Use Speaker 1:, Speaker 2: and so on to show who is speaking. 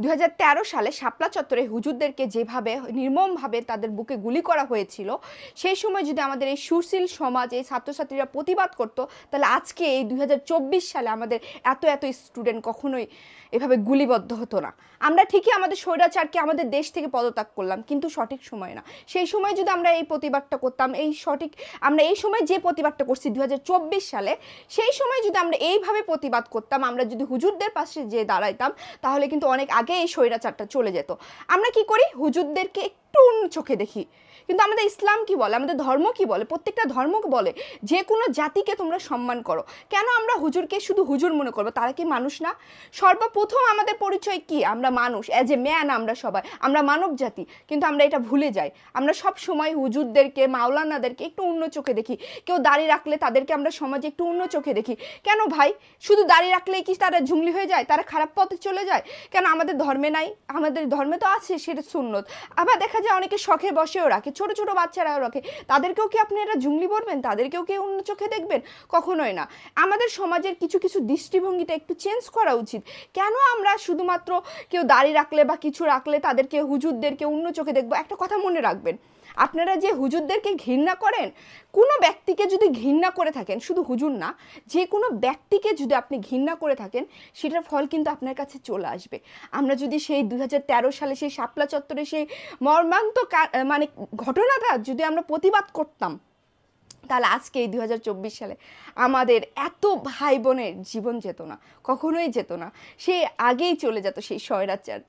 Speaker 1: দুই হাজার তেরো সালে শাপলা চত্বরে হুজুরদেরকে যেভাবে নির্মমভাবে তাদের বুকে গুলি করা হয়েছিল, সেই সময় যদি আমাদের এই সুশীল সমাজ, এই ছাত্রছাত্রীরা প্রতিবাদ করতো, তাহলে আজকে এই দুই হাজার চব্বিশ সালে আমাদের এত এত স্টুডেন্ট কখনোই এভাবে গুলিবদ্ধ হতো না। আমরা ঠিকই আমাদের স্বৈরাচারকে আমাদের দেশ থেকে পদত্যাগ করলাম, কিন্তু সঠিক সময় না। সেই সময় যদি আমরা এই প্রতিবাদটা করতাম, এই সঠিক, আমরা এই সময় যে প্রতিবাদটা করছি দু হাজার চব্বিশ সালে, সেই সময় যদি আমরা এইভাবে প্রতিবাদ করতাম, আমরা যদি হুজুরদের পাশে যে দাঁড়াইতাম, তাহলে কিন্তু অনেক আগে এই স্বৈরাচারটা চলে যেত। আমরা কি করি? হুজুরদেরকে একটু অন্য চোখে দেখি। কিন্তু আমাদের ইসলাম কি বলে? আমাদের ধর্ম কি বলে? প্রত্যেকটা ধর্মকে বলে যে কোনো জাতিকে তোমরা সম্মান করো। কেন আমরা হুজুরকে শুধু হুজুর মনে করব? তারা কি মানুষ না? সর্বপ্রথম আমাদের পরিচয় কি? আমরা মানুষ। অ্যাজ এ ম্যান আমরা সবাই। আমরা মানব জাতি। কিন্তু আমরা এটা ভুলে যাই। আমরা সব সময় হুজুরদেরকে, মাওলানাদেরকে একটু অন্য চোখে দেখি। কেউ দাঁড়িয়ে রাখলে তাদেরকে আমরা সমাজে একটু অন্য চোখে দেখি। কেন ভাই? শুধু দাঁড়িয়ে রাখলেই কি তারা ঝুমলি হয়ে যায়? তারা খারাপ পথে চলে যায়? কেন আমাদের ধর্মে নাই? আমাদের ধর্মে তো আছে, সেটা সুন্নত। আবার দেখা যায় অনেকে শখে বসেও রাখে, ছোট ছোট বাচ্চারাও রাখে। তাদেরকেও কি আপনি এটা জুংলি বলবেন? তাদেরকেও কি অন্য চোখে দেখবেন? কখনোই না। আমাদের সমাজের কিছু কিছু দৃষ্টিভঙ্গিটা একটু চেঞ্জ করা উচিত। কেন আমরা শুধুমাত্র কেউ দাড়ি রাখলে বা কিছু রাখলে তাদেরকে, হুজুরদেরকে অন্য চোখে দেখব? একটা কথা মনে রাখবেন। আপনারা যে হুজুরদেরকে ঘৃণা করেন, কোনো ব্যক্তিকে যদি ঘৃণা করে থাকেন, শুধু হুজুর না, যে কোনো ব্যক্তিকে যদি আপনি ঘৃণা করে থাকেন, সেটার ফল কিন্তু আপনার কাছে চলে আসবে। আমরা যদি সেই দুই হাজার তেরো সালে সেই শাপলা চত্বরে সেই মর্মান্ত মানে ঘটনাটা যদি আমরা প্রতিবাদ করতাম, তাহলে আজকে এই দুই হাজার চব্বিশ সালে আমাদের এত ভাই বোনের জীবন যেত না, কখনোই যেত না। সে আগেই চলে যেত সেই স্বৈরাচার।